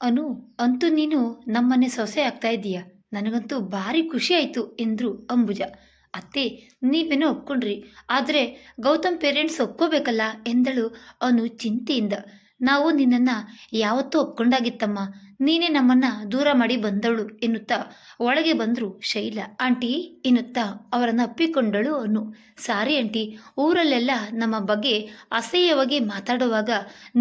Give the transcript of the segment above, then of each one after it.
ಅನು, ಅಂತೂ ನೀನು ನಮ್ಮನೆ ಸೊಸೆ ಆಗ್ತಾ ಇದ್ದೀಯ? ನನಗಂತೂ ಭಾರಿ ಖುಷಿ ಆಯಿತು ಎಂದರು ಅಂಬುಜ. ಅತ್ತೆ, ನೀವೇನೋ ಒಪ್ಕೊಂಡ್ರಿ. ಆದರೆ ಗೌತಮ್ ಪೇರೆಂಟ್ಸ್ ಒಪ್ಕೋಬೇಕಲ್ಲ ಎಂದಳು ಅನು ಚಿಂತೆಯಿಂದ. ನಾವು ನಿನ್ನನ್ನು ಯಾವತ್ತೂ ಒಪ್ಕೊಂಡಾಗಿತ್ತಮ್ಮ. ನೀನೇ ನಮ್ಮನ್ನ ದೂರ ಮಾಡಿ ಬಂದಳು ಎನ್ನುತ್ತಾ ಒಳಗೆ ಬಂದರು ಶೈಲ. ಆಂಟಿ ಎನ್ನುತ್ತಾ ಅವರನ್ನು ಅಪ್ಪಿಕೊಂಡಳು ಅನು ಸಾರಿ ಆಂಟಿ, ಊರಲ್ಲೆಲ್ಲ ನಮ್ಮ ಬಗ್ಗೆ ಅಸಹ್ಯವಾಗಿ ಮಾತಾಡುವಾಗ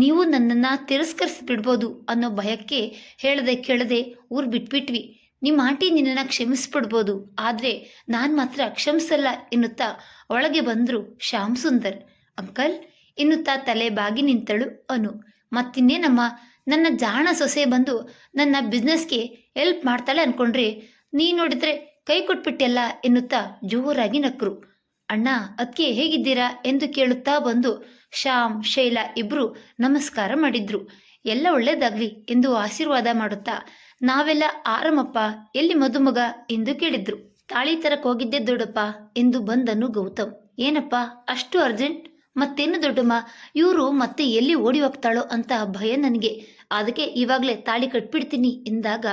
ನೀವು ನನ್ನನ್ನು ತಿರಸ್ಕರಿಸಿ ಬಿಡ್ಬೋದು ಅನ್ನೋ ಭಯಕ್ಕೆ ಹೇಳದೆ ಕೇಳದೆ ಊರು ಬಿಟ್ಬಿಟ್ವಿ. ನಿಮ್ಮ ಆಂಟಿ ನಿನ್ನನ್ನು ಕ್ಷಮಿಸ್ಬಿಡ್ಬೋದು, ಆದರೆ ನಾನು ಮಾತ್ರ ಕ್ಷಮಿಸಲ್ಲ ಎನ್ನುತ್ತಾ ಒಳಗೆ ಬಂದರು ಶ್ಯಾಮ್ ಸುಂದರ್. ಅಂಕಲ್ ಎನ್ನುತ್ತಾ ತಲೆ ಬಾಗಿ ನಿಂತಳು ಅನು ಮತ್ತಿನ್ನೇನಮ್ಮ ನನ್ನ ಜಾಣ ಸೊಸೆ ಬಂದು ನನ್ನ ಬಿಸ್ನೆಸ್ಗೆ ಹೆಲ್ಪ್ ಮಾಡ್ತಾಳೆ ಅನ್ಕೊಂಡ್ರಿ ನೀ ನೋಡಿದ್ರೆ ಕೈ ಕೊಟ್ಬಿಟ್ಟೆಲ್ಲ ಎನ್ನುತ್ತಾ ಜೋರಾಗಿ ನಕ್ರು. ಅಣ್ಣ ಅದಕ್ಕೆ ಹೇಗಿದ್ದೀರಾ ಎಂದು ಕೇಳುತ್ತಾ ಬಂದು ಶ್ಯಾಮ್, ಶೈಲಾ ಇಬ್ರು ನಮಸ್ಕಾರ ಮಾಡಿದ್ರು. ಎಲ್ಲ ಒಳ್ಳೇದಾಗ್ಲಿ ಎಂದು ಆಶೀರ್ವಾದ ಮಾಡುತ್ತಾ ನಾವೆಲ್ಲ, ಆರಾಮಪ್ಪ, ಎಲ್ಲಿ ಮದುಮಗ? ಎಂದು ಕೇಳಿದ್ರು. ತಾಳಿ ತರಕ್ ಹೋಗಿದ್ದೆ ದೊಡ್ಡಪ್ಪ ಎಂದು ಬಂದನು ಗೌತಮ್. ಏನಪ್ಪ, ಅಷ್ಟು ಅರ್ಜೆಂಟ್ ಮತ್ತೇನು ದೊಡ್ಡಮ್ಮ? ಇವರು ಮತ್ತೆ ಎಲ್ಲಿ ಓಡಿ ಹೋಗ್ತಾಳೋ ಅಂತ ಭಯ ನನಗೆ. ಅದಕ್ಕೆ ಇವಾಗಲೇ ತಾಳಿ ಕಟ್ಬಿಡ್ತೀನಿ ಎಂದಾಗ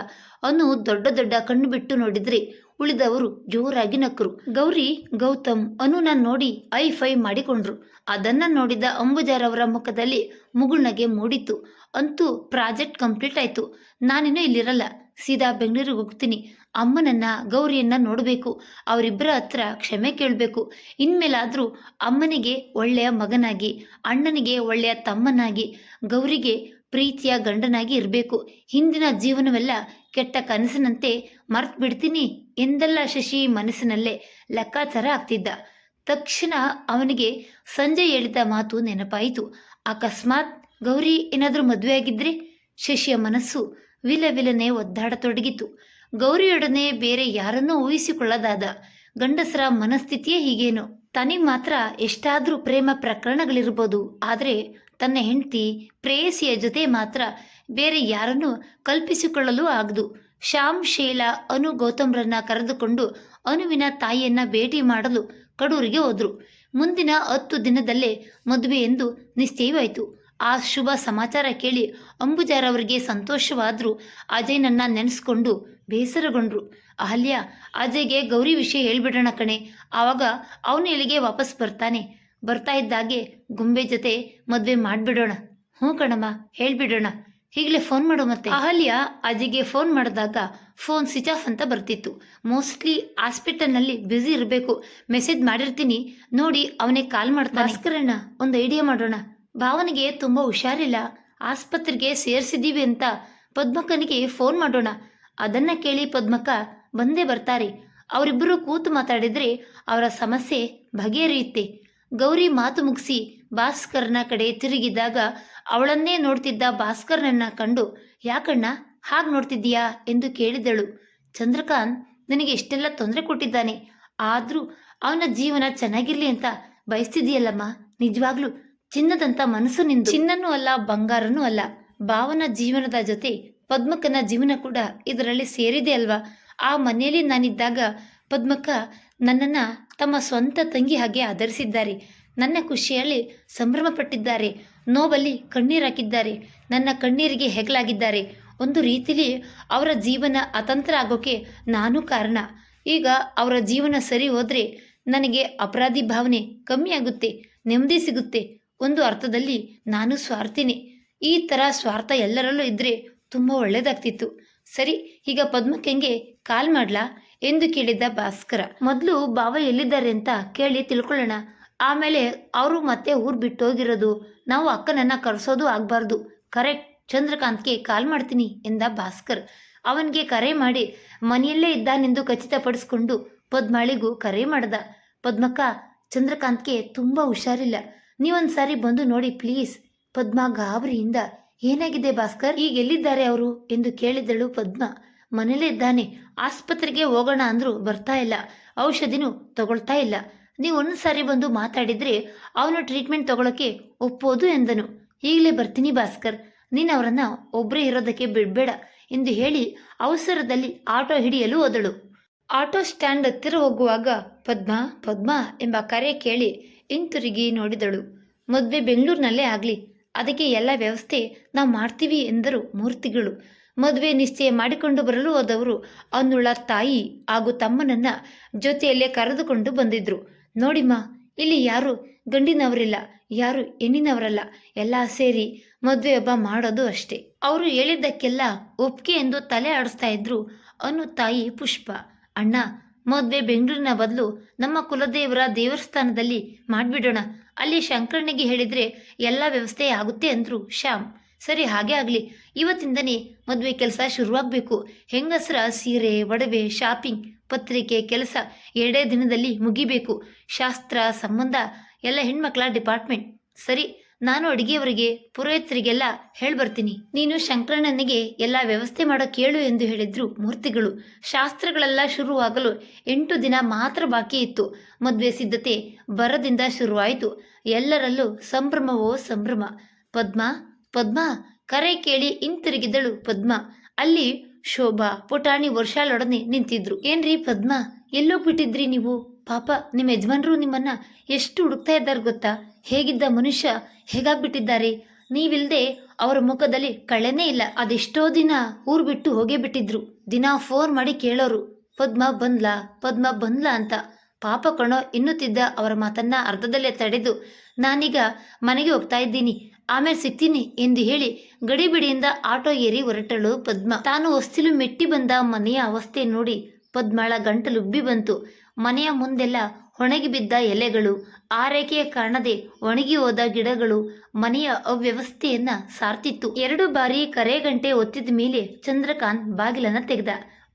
ಅವನು ದೊಡ್ಡ ದೊಡ್ಡ ಕಣ್ಣು ಬಿಟ್ಟು ನೋಡಿದ್ರಿ ಉಳಿದವರು ಜೋರಾಗಿ ನಕ್ಕರು ಗೌರಿ, ಗೌತಮ್ ಅನುನ ನೋಡಿ ಐ ಫೈ ಮಾಡಿಕೊಂಡ್ರು. ಅದನ್ನ ನೋಡಿದ ಅಂಬುಜಾರವರ ಮುಖದಲ್ಲಿ ಮುಗುಳ್ನಗೆ ಮೂಡಿತು ಅಂತೂ ಪ್ರಾಜೆಕ್ಟ್ ಕಂಪ್ಲೀಟ್ ಆಯ್ತು. ನಾನಿನ್ನೂ ಇಲ್ಲಿರಲ್ಲ. ಸೀದಾ ಬೆಂಗಳೂರಿಗೆ ಹೋಗ್ತೀನಿ. ಅಮ್ಮನನ್ನ, ಗೌರಿಯನ್ನ ನೋಡಬೇಕು. ಅವರಿಬ್ಬರ ಹತ್ರ ಕ್ಷಮೆ ಕೇಳಬೇಕು. ಇನ್ಮೇಲಾದರೂ ಅಮ್ಮನಿಗೆ ಒಳ್ಳೆಯ ಮಗನಾಗಿ, ಅಣ್ಣನಿಗೆ ಒಳ್ಳೆಯ ತಮ್ಮನಾಗಿ, ಗೌರಿಗೆ ಪ್ರೀತಿಯ ಗಂಡನಾಗಿ ಇರಬೇಕು. ಹಿಂದಿನ ಜೀವನವೆಲ್ಲ ಕೆಟ್ಟ ಕನಸಿನಂತೆ ಮರ್ತು ಬಿಡ್ತೀನಿ ಎಂದೆಲ್ಲ ಶಶಿ ಮನಸ್ಸಿನಲ್ಲೇ ಲೆಕ್ಕಾಚಾರ ಆಗ್ತಿದ್ದ. ತಕ್ಷಣ ಅವನಿಗೆ ಸಂಜೆ ಹೇಳಿದ ಮಾತು ನೆನಪಾಯಿತು. ಅಕಸ್ಮಾತ್, ಗೌರಿ ಏನಾದರೂ ಮದುವೆಯಾಗಿದ್ರೆ ಶಶಿಯ ಮನಸ್ಸು ವಿಲ ವಿಲನೆ ಒದ್ದಾಡತೊಡಗಿತು. ಗೌರಿಯೊಡನೆ ಬೇರೆ ಯಾರನ್ನೂ ಊಹಿಸಿಕೊಳ್ಳದಾದ ಗಂಡಸರ ಮನಸ್ಥಿತಿಯೇ ಹೀಗೇನು? ತನಿಗೆ ಮಾತ್ರ ಎಷ್ಟಾದರೂ ಪ್ರೇಮ ಪ್ರಕರಣಗಳಿರ್ಬೋದು. ಆದರೆ ತನ್ನ ಹೆಂಡತಿ ಪ್ರೇಯಸಿಯ ಜೊತೆ ಮಾತ್ರ ಬೇರೆ ಯಾರನ್ನು ಕಲ್ಪಿಸಿಕೊಳ್ಳಲು ಆಗದು. ಶ್ಯಾಮ್, ಶೀಲಾ, ಅನು, ಗೌತಮ್ರನ್ನ ಕರೆದುಕೊಂಡು ಅನುವಿನ ತಾಯಿಯನ್ನ ಭೇಟಿ ಮಾಡಲು ಕಡೂರಿಗೆ ಹೋದ್ರು. ಮುಂದಿನ ಹತ್ತು ದಿನದಲ್ಲೇ ಮದುವೆ ಎಂದು ನಿಶ್ಚಯವಾಯಿತು. ಆ ಶುಭ ಸಮಾಚಾರ ಕೇಳಿ ಅಂಬುಜಾರವರಿಗೆ ಸಂತೋಷವಾದರೂ. ಅಜಯ್ನನ್ನ ನೆನೆಸ್ಕೊಂಡು ಬೇಸರಗೊಂಡ್ರು. ಅಹಲ್ಯ, ಅಜಯ್ಗೆ ಗೌರಿ ವಿಷಯ ಹೇಳ್ಬಿಡೋಣ ಕಣೆ. ಆವಾಗ ಅವನು ಇಲ್ಲಿಗೆ ವಾಪಸ್ ಬರ್ತಾನೆ. ಬರ್ತಾ ಇದ್ದಾಗೆ ಗುಂಬೆ ಜೊತೆ ಮದುವೆ ಮಾಡಿಬಿಡೋಣ. ಹ್ಞೂ ಕಣಮ್ಮ, ಹೇಳ್ಬಿಡೋಣ. ಈಗಲೇ ಫೋನ್ ಮಾಡು ಮತ್ತೆ. ಅಹಲ್ಯ, ಅಜಯ್ಗೆ ಫೋನ್ ಮಾಡಿದಾಗ ಫೋನ್ ಸ್ವಿಚ್ ಆಫ್ ಅಂತ ಬರ್ತಿತ್ತು. ಮೋಸ್ಟ್ಲಿ ಹಾಸ್ಪಿಟಲ್ನಲ್ಲಿ ಬ್ಯುಸಿ ಇರಬೇಕು. ಮೆಸೇಜ್ ಮಾಡಿರ್ತೀನಿ. ನೋಡಿ ಅವನೇ ಕಾಲ್ ಮಾಡ್ತಾನೆ. ಒಂದು ಐಡಿಯಾ ಮಾಡೋಣ. ಭಾವನಿಗೆ ತುಂಬ ಹುಷಾರಿಲ್ಲ. ಆಸ್ಪತ್ರೆಗೆ ಸೇರಿಸಿದ್ದೀವಿ ಅಂತ ಪದ್ಮಕ್ಕನಿಗೆ ಫೋನ್ ಮಾಡೋಣ. ಅದನ್ನ ಕೇಳಿ ಪದ್ಮಕ್ಕ ಬಂದೇ ಬರ್ತಾರೆ. ಅವರಿಬ್ಬರು ಕೂತು ಮಾತಾಡಿದ್ರೆ ಅವರ ಸಮಸ್ಯೆ ಬಗೆಹರಿಯುತ್ತೆ. ಗೌರಿ ಮಾತು ಮುಗಿಸಿ ಭಾಸ್ಕರ್ನ ಕಡೆ ತಿರುಗಿದಾಗ ಅವಳನ್ನೇ ನೋಡ್ತಿದ್ದ ಭಾಸ್ಕರ್ನನ್ನ ಕಂಡು, ಯಾಕಣ್ಣ, ಹಾಗೆ ನೋಡ್ತಿದ್ದೀಯಾ? ಎಂದು ಕೇಳಿದಳು. ಚಂದ್ರಕಾಂತ್, ನನಗೆ ಇಷ್ಟೆಲ್ಲ ತೊಂದರೆ ಕೊಟ್ಟಿದ್ದಾನೆ. ಆದರೂ ಅವನ ಜೀವನ ಚೆನ್ನಾಗಿರ್ಲಿ ಅಂತ ಬಯಸ್ತಿದೀಯಲ್ಲಮ್ಮ ನಿಜವಾಗ್ಲೂ ಚಿನ್ನದಂತ ಮನಸ್ಸು ನಿಂದು ಚಿನ್ನನೂ ಅಲ್ಲ, ಬಂಗಾರನೂ ಅಲ್ಲ. ಭಾವನ ಜೀವನದ ಜೊತೆ ಪದ್ಮಕ್ಕನ ಜೀವನ ಕೂಡ ಇದರಲ್ಲಿ ಸೇರಿದೆ ಅಲ್ವಾ? ಆ ಮನೆಯಲ್ಲಿ ನಾನಿದ್ದಾಗ ಪದ್ಮಕ್ಕ ನನ್ನನ್ನು ತಮ್ಮ ಸ್ವಂತ ತಂಗಿ ಹಾಗೆ ಆಧರಿಸಿದ್ದಾರೆ. ನನ್ನ ಖುಷಿಯಲ್ಲಿ ಸಂಭ್ರಮ ಪಟ್ಟಿದ್ದಾರೆ ನೋವಲ್ಲಿ ಕಣ್ಣೀರಾಕಿದ್ದಾರೆ ನನ್ನ ಕಣ್ಣೀರಿಗೆ ಹೆಗಲಾಗಿದ್ದಾರೆ. ಒಂದು ರೀತಿಲಿ ಅವರ ಜೀವನ ಅತಂತ್ರ ಆಗೋಕೆ ನಾನು ಕಾರಣ. ಈಗ ಅವರ ಜೀವನ ಸರಿ ಹೋದರೆ ನನಗೆ ಅಪರಾಧಿ ಭಾವನೆ ಕಮ್ಮಿ ಆಗುತ್ತೆ, ನೆಮ್ಮದಿ ಸಿಗುತ್ತೆ. ಒಂದು ಅರ್ಥದಲ್ಲಿ ನಾನು ಸ್ವಾರ್ಥಿನಿ. ಈ ಥರ ಸ್ವಾರ್ಥ ಎಲ್ಲರಲ್ಲೂ ಇದ್ದರೆ ತುಂಬ ಒಳ್ಳೆಯದಾಗ್ತಿತ್ತು ಸರಿ, ಈಗ ಪದ್ಮಕ್ಕೆಂಗೆ ಕಾಲ್ ಮಾಡ್ಲಾ? ಎಂದು ಕೇಳಿದ್ದ ಭಾಸ್ಕರ. ಮೊದಲು ಬಾವ ಎಲ್ಲಿದ್ದಾರೆ ಅಂತ ಕೇಳಿ ತಿಳ್ಕೊಳ್ಳೋಣ. ಆಮೇಲೆ ಅವರು ಮತ್ತೆ ಊರು ಬಿಟ್ಟು ಹೋಗಿರೋದು ನಾವು ಅಕ್ಕನನ್ನ ಕರೆಸೋದು ಆಗಬಾರ್ದು. ಕರೆಕ್ಟ್, ಚಂದ್ರಕಾಂತ್ಗೆ ಕಾಲ್ ಮಾಡ್ತೀನಿ ಎಂದ ಭಾಸ್ಕರ್. ಅವನಿಗೆ ಕರೆ ಮಾಡಿ, ಮನೆಯಲ್ಲೇ ಇದ್ದಾನೆಂದು ಖಚಿತಪಡಿಸ್ಕೊಂಡು ಪದ್ಮಾಳಿಗೂ ಕರೆ ಮಾಡ್ದ. ಪದ್ಮಕ್ಕ, ಚಂದ್ರಕಾಂತ್ಗೆ ತುಂಬ ಹುಷಾರಿಲ್ಲ. ನೀವೊಂದು ಸಾರಿ ಬಂದು ನೋಡಿ ಪ್ಲೀಸ್. ಪದ್ಮ ಗಾಬರಿಯಿಂದ, ಏನಾಗಿದೆ ಭಾಸ್ಕರ್? ಈಗ ಎಲ್ಲಿದ್ದಾರೆ ಅವರು? ಎಂದು ಕೇಳಿದಳು ಪದ್ಮ. ಮನೇಲೇ ಇದ್ದಾನೆ. ಆಸ್ಪತ್ರೆಗೆ ಹೋಗೋಣ ಅಂದ್ರು ಬರ್ತಾ ಇಲ್ಲ. ಔಷಧಿನೂ ತಗೊಳ್ತಾ ಇಲ್ಲ. ನೀವು ಒಂದು ಸಾರಿ ಬಂದು ಮಾತಾಡಿದ್ರೆ ಅವನು ಟ್ರೀಟ್ಮೆಂಟ್ ತಗೊಳಕ್ಕೆ ಒಪ್ಪೋದು ಎಂದನು. ಈಗಲೇ ಬರ್ತೀನಿ ಭಾಸ್ಕರ್. ನೀನು ಅವರನ್ನ ಒಬ್ಬರೇ ಇರೋದಕ್ಕೆ ಬಿಡಬೇಡ ಎಂದು ಹೇಳಿ ಅವಸರದಲ್ಲಿ ಆಟೋ ಹಿಡಿಯಲು ಹೋದಳು. ಆಟೋ ಸ್ಟ್ಯಾಂಡ್ ಹತ್ತಿರ ಹೋಗುವಾಗ ಪದ್ಮ ಪದ್ಮ ಎಂಬ ಕರೆ ಕೇಳಿ ಹಿಂತಿರುಗಿ ನೋಡಿದಳು. ಮದುವೆ ಬೆಂಗಳೂರಿನಲ್ಲೇ ಆಗಲಿ, ಅದಕ್ಕೆ ಎಲ್ಲ ವ್ಯವಸ್ಥೆ ನಾವು ಮಾಡ್ತೀವಿ ಎಂದರು ಮೂರ್ತಿಗಳು. ಮದುವೆ ನಿಶ್ಚಯ ಮಾಡಿಕೊಂಡು ಬರಲು ಹೋದವರು ಅವನುಳ್ಳ ತಾಯಿ ಹಾಗೂ ತಮ್ಮನನ್ನ ಜೊತೆಯಲ್ಲೇ ಕರೆದುಕೊಂಡು ಬಂದಿದ್ರು. ನೋಡಿಮ್ಮ ಇಲ್ಲಿ ಯಾರು? ಗಂಡಿನವರಿಲ್ಲ, ಯಾರು ಹೆಣ್ಣಿನವರಲ್ಲ, ಎಲ್ಲ ಸೇರಿ ಮದುವೆ ಹಬ್ಬ ಮಾಡೋದು ಅಷ್ಟೇ. ಅವರು ಹೇಳಿದ್ದಕ್ಕೆಲ್ಲ ಒಪ್ಪಿಗೆ ಎಂದು ತಲೆ ಆಡಿಸ್ತಾ ಇದ್ರು ಅನು ತಾಯಿ ಪುಷ್ಪ. ಅಣ್ಣ ಮದುವೆ ಬೆಂಗಳೂರಿನ ಬದಲು ನಮ್ಮ ಕುಲದೇವರ ದೇವಸ್ಥಾನದಲ್ಲಿ ಮಾಡಿಬಿಡೋಣ. ಅಲ್ಲಿ ಶಂಕರನಿಗೆ ಹೇಳಿದ್ರೆ ಎಲ್ಲ ವ್ಯವಸ್ಥೆ ಆಗುತ್ತೆ ಅಂದ್ರು ಶ್ಯಾಮ್. ಸರಿ, ಹಾಗೆ ಆಗಲಿ. ಇವತ್ತಿಂದನೇ ಮದುವೆ ಕೆಲಸ ಶುರುವಾಗಬೇಕು. ಹೆಂಗಸರ ಸೀರೆ, ಒಡವೆ ಶಾಪಿಂಗ್ ಪತ್ರಿಕೆ, ಕೆಲಸ ಎರಡೇ ದಿನದಲ್ಲಿ ಮುಗಿಬೇಕು. ಶಾಸ್ತ್ರ, ಸಂಬಂಧ, ಎಲ್ಲ ಹೆಣ್ಮಕ್ಳ ಡಿಪಾರ್ಟ್ಮೆಂಟ್ ಸರಿ ನಾನು ಅಡುಗೆಯವರಿಗೆ, ಪುರೋಹಿತರಿಗೆಲ್ಲ ಹೇಳ್ಬರ್ತೀನಿ. ನೀನು ಶಂಕರಣ್ಣನಿಗೆ ಎಲ್ಲ ವ್ಯವಸ್ಥೆ ಮಾಡೋ ಕೇಳು ಎಂದು ಹೇಳಿದ್ರು ಮೂರ್ತಿಗಳು. ಶಾಸ್ತ್ರಗಳೆಲ್ಲ ಶುರುವಾಗಲು ಎಂಟು ದಿನ ಮಾತ್ರ ಬಾಕಿ ಇತ್ತು. ಮದುವೆ ಸಿದ್ಧತೆ ಬರದಿಂದ ಶುರುವಾಯಿತು. ಎಲ್ಲರಲ್ಲೂ ಸಂಭ್ರಮವೋ ಸಂಭ್ರಮ. ಪದ್ಮ ಪದ್ಮ, ಕರೆ ಕೇಳಿ ಹಿಂತಿರುಗಿದಳು ಪದ್ಮ. ಅಲ್ಲಿ ಶೋಭಾ, ಪುಟಾಣಿ ವರ್ಷಾಲೊಡನೆ ನಿಂತಿದ್ರು. ಏನ್ರಿ ಪದ್ಮ, ಎಲ್ಲೋಗ್ಬಿಟ್ಟಿದ್ರಿ ನೀವು? ಪಾಪ ನಿಮ್ಮ ಯಜಮಾನರು ನಿಮ್ಮನ್ನ ಎಷ್ಟು ಹುಡುಕ್ತಾ ಇದ್ದಾರೆ ಗೊತ್ತಾ? ಹೇಗಿದ್ದ ಮನುಷ್ಯ? ಹೇಗಾಗ್ಬಿಟ್ಟಿದ್ದಾರೆ? ನೀವಿಲ್ಲದೆ ಅವರ ಮುಖದಲ್ಲಿ ಕಳೆನೇ ಇಲ್ಲ. ಅದೆಷ್ಟೋ ದಿನ ಊರ್ ಬಿಟ್ಟು ಹೋಗೇ ಬಿಟ್ಟಿದ್ರು. ದಿನ ಫೋನ್ ಮಾಡಿ ಕೇಳೋರು, ಪದ್ಮ ಬಂದ್ಲಾ? ಪದ್ಮ ಬಂದ್ಲಾ? ಅಂತ. ಪಾಪ ಕಣೋ ಎನ್ನುತ್ತಿದ್ದ ಅವರ ಮಾತನ್ನ ಅರ್ಧದಲ್ಲೇ ತಡೆದು, ನಾನೀಗ ಮನೆಗೆ ಹೋಗ್ತಾ ಇದ್ದೀನಿ. ಆಮೇಲೆ ಸಿಗ್ತೀನಿ ಎಂದು ಹೇಳಿ ಗಡಿಬಿಡಿಯಿಂದ ಆಟೋ ಏರಿ ಹೊರಟಳು ಪದ್ಮ. ತಾನು ಹೊಸ್ತಿಲು ಮೆಟ್ಟಿ ಬಂದ ಮನೆಯ ಅವಸ್ಥೆ ನೋಡಿ ಪದ್ಮಳ ಗಂಟಲುಬ್ಬಿ ಬಂತು. ಮನೆಯ ಮುಂದೆಲ್ಲ ಒಣಗಿ ಬಿದ್ದ ಎಲೆಗಳು ಆರೈಕೆಯ ಕಾಣದೆ ಒಣಗಿ ಹೋದ ಗಿಡಗಳು ಮನೆಯ ಅವ್ಯವಸ್ಥೆಯನ್ನ ಸಾರ್ತಿತ್ತು. ಎರಡು ಬಾರಿ ಕರೆಗಂಟೆ ಒತ್ತಿದ ಮೇಲೆ ಚಂದ್ರಕಾಂತ್ ಬಾಗಿಲನ್ನ ತೆಗೆದ.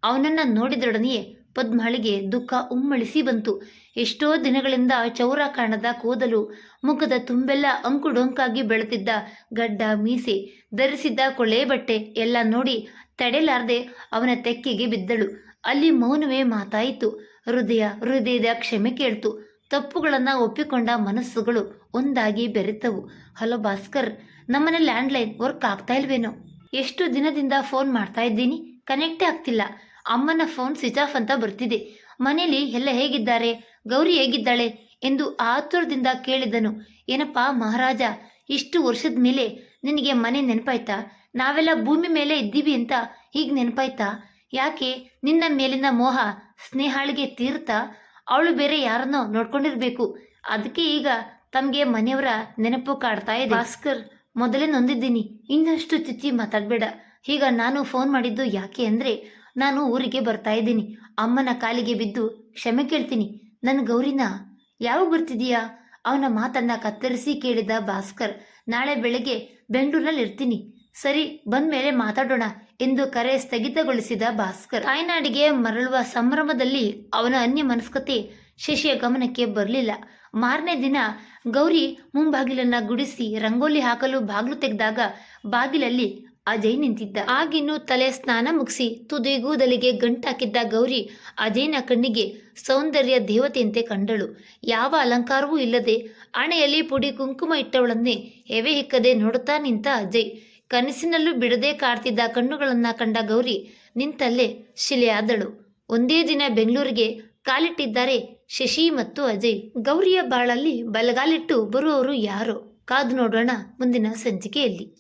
ಅವನನ್ನ ನೋಡಿದೊಡನೆಯೇ ಪದ್ಮಳಿಗೆ ದುಃಖ ಉಮ್ಮಳಿಸಿ ಬಂತು. ಎಷ್ಟೋ ದಿನಗಳಿಂದ ಚೌರ ಕಾಣದ ಕೂದಲು, ಮುಖದ ತುಂಬೆಲ್ಲ ಅಂಕುಡೊಂಕಾಗಿ ಬೆಳೆತಿದ್ದ ಗಡ್ಡ ಮೀಸೆ, ಧರಿಸಿದ್ದ ಕೊಳೆ ಬಟ್ಟೆ ಎಲ್ಲ ನೋಡಿ ತಡೆಲಾರದೆ ಅವನ ತೆಕ್ಕೆಗೆ ಬಿದ್ದಳು. ಅಲ್ಲಿ ಮೌನವೇ ಮಾತಾಯಿತು. ಹೃದಯ ಹೃದಯದ ಕ್ಷಮೆ ಕೇಳ್ತು. ತಪ್ಪುಗಳನ್ನು ಒಪ್ಪಿಕೊಂಡ ಮನಸ್ಸುಗಳು ಒಂದಾಗಿ ಬೆರೆತವು. ಹಲೋ ಭಾಸ್ಕರ್, ನಮ್ಮನೆ ಲ್ಯಾಂಡ್ಲೈನ್ ವರ್ಕ್ ಆಗ್ತಾ ಇಲ್ವೇನೋ? ಎಷ್ಟು ದಿನದಿಂದ ಫೋನ್ ಮಾಡ್ತಾ ಇದ್ದೀನಿ? ಕನೆಕ್ಟೇ ಆಗ್ತಿಲ್ಲ. ಅಮ್ಮನ ಫೋನ್ ಸ್ವಿಚ್ ಆಫ್ ಅಂತ ಬರ್ತಿದೆ. ಮನೇಲಿ ಎಲ್ಲ ಹೇಗಿದ್ದಾರೆ? ಗೌರಿ ಹೇಗಿದ್ದಾಳೆ? ಎಂದು ಆತುರದಿಂದ ಕೇಳಿದನು. ಏನಪ್ಪಾ ಮಹಾರಾಜ, ಇಷ್ಟು ವರ್ಷದ ಮೇಲೆ ನಿನಗೆ ಮನೆ ನೆನಪಾಯ್ತಾ? ನಾವೆಲ್ಲ ಭೂಮಿ ಮೇಲೆ ಇದ್ದೀವಿ ಅಂತ ಹೀಗೆ ನೆನಪಾಯ್ತಾ? ಯಾಕೆ ನಿನ್ನ ಮೇಲಿನ ಮೋಹ ಸ್ನೇಹಾಳಿಗೆ ತೀರ್ತಾ ಅವಳು ಬೇರೆ ಯಾರನ್ನೋ ನೋಡ್ಕೊಂಡಿರ್ಬೇಕು. ಅದಕ್ಕೆ ಈಗ ತಮಗೆ ಮನೆಯವರ ನೆನಪು ಕಾಡ್ತಾ ಇದೆ. ಭಾಸ್ಕರ್, ಮೊದಲೇ ನೊಂದಿದ್ದೀನಿ. ಇನ್ನಷ್ಟು ಚುಚ್ಚಿ ಮಾತಾಡಬೇಡ. ಈಗ ನಾನು ಫೋನ್ ಮಾಡಿದ್ದು ಯಾಕೆ ಅಂದರೆ ನಾನು ಊರಿಗೆ ಬರ್ತಾ ಇದ್ದೀನಿ. ಅಮ್ಮನ ಕಾಲಿಗೆ ಬಿದ್ದು ಕ್ಷಮೆ ಕೇಳ್ತೀನಿ. ನನ್ನ ಗೌರಿನ, ಯಾವಾಗ ಬರ್ತಿದೀಯಾ ಅವನ ಮಾತನ್ನ ಕತ್ತರಿಸಿ ಕೇಳಿದ ಭಾಸ್ಕರ್, ನಾಳೆ ಬೆಳಗ್ಗೆ ಬೆಂಗಳೂರಲ್ಲಿ ಇರ್ತೀನಿ ಸರಿ, ಬಂದ್ಮೇಲೆ ಮಾತಾಡೋಣ. ಎಂದು ಕರೆ ಸ್ಥಗಿತಗೊಳಿಸಿದ ಭಾಸ್ಕರ್. ತಾಯ್ನಾಡಿಗೆ ಮರಳುವ ಸಂಭ್ರಮದಲ್ಲಿ ಅವನ ಅನ್ಯ ಮನಸ್ಕತೆ ಶಶಿಯ ಗಮನಕ್ಕೆ ಬರಲಿಲ್ಲ. ಮಾರನೇ ದಿನ ಗೌರಿ ಮುಂಬಾಗಿಲನ್ನ ಗುಡಿಸಿ ರಂಗೋಲಿ ಹಾಕಲು ಬಾಗಿಲು ತೆಗೆದಾಗ ಬಾಗಿಲಲ್ಲಿ ಅಜಯ್ ನಿಂತಿದ್ದ. ಆಗಿನ್ನು ತಲೆ ಸ್ನಾನ ಮುಗಿಸಿ ತುದಿಗೂದಲಿಗೆ ಗಂಟಾಕಿದ್ದ ಗೌರಿ ಅಜಯ್ನ ಕಣ್ಣಿಗೆ ಸೌಂದರ್ಯ ದೇವತೆಯಂತೆ ಕಂಡಳು. ಯಾವ ಅಲಂಕಾರವೂ ಇಲ್ಲದೆ ಹಣೆಯಲ್ಲಿ ಪುಡಿ ಕುಂಕುಮ ಇಟ್ಟವಳನ್ನೇ ಎವೆ ಹಿಕ್ಕದೆ ನೋಡುತ್ತಾ ನಿಂತ ಅಜಯ್. ಕನಸಿನಲ್ಲೂ ಬಿಡದೆ ಕಾಡ್ತಿದ್ದ ಕಣ್ಣುಗಳನ್ನ ಕಂಡ ಗೌರಿ ನಿಂತಲ್ಲೇ ಶಿಲೆಯಾದಳು. ಒಂದೇ ದಿನ ಬೆಂಗಳೂರಿಗೆ ಕಾಲಿಟ್ಟಿದ್ದಾರೆ ಶಶಿ ಮತ್ತು ಅಜಯ್. ಗೌರಿಯ ಬಾಳಲ್ಲಿ ಬಲಗಾಲಿಟ್ಟು ಬರುವವರು ಯಾರೋ? ಕಾದು ನೋಡೋಣ ಮುಂದಿನ ಸಂಚಿಕೆಯಲ್ಲಿ.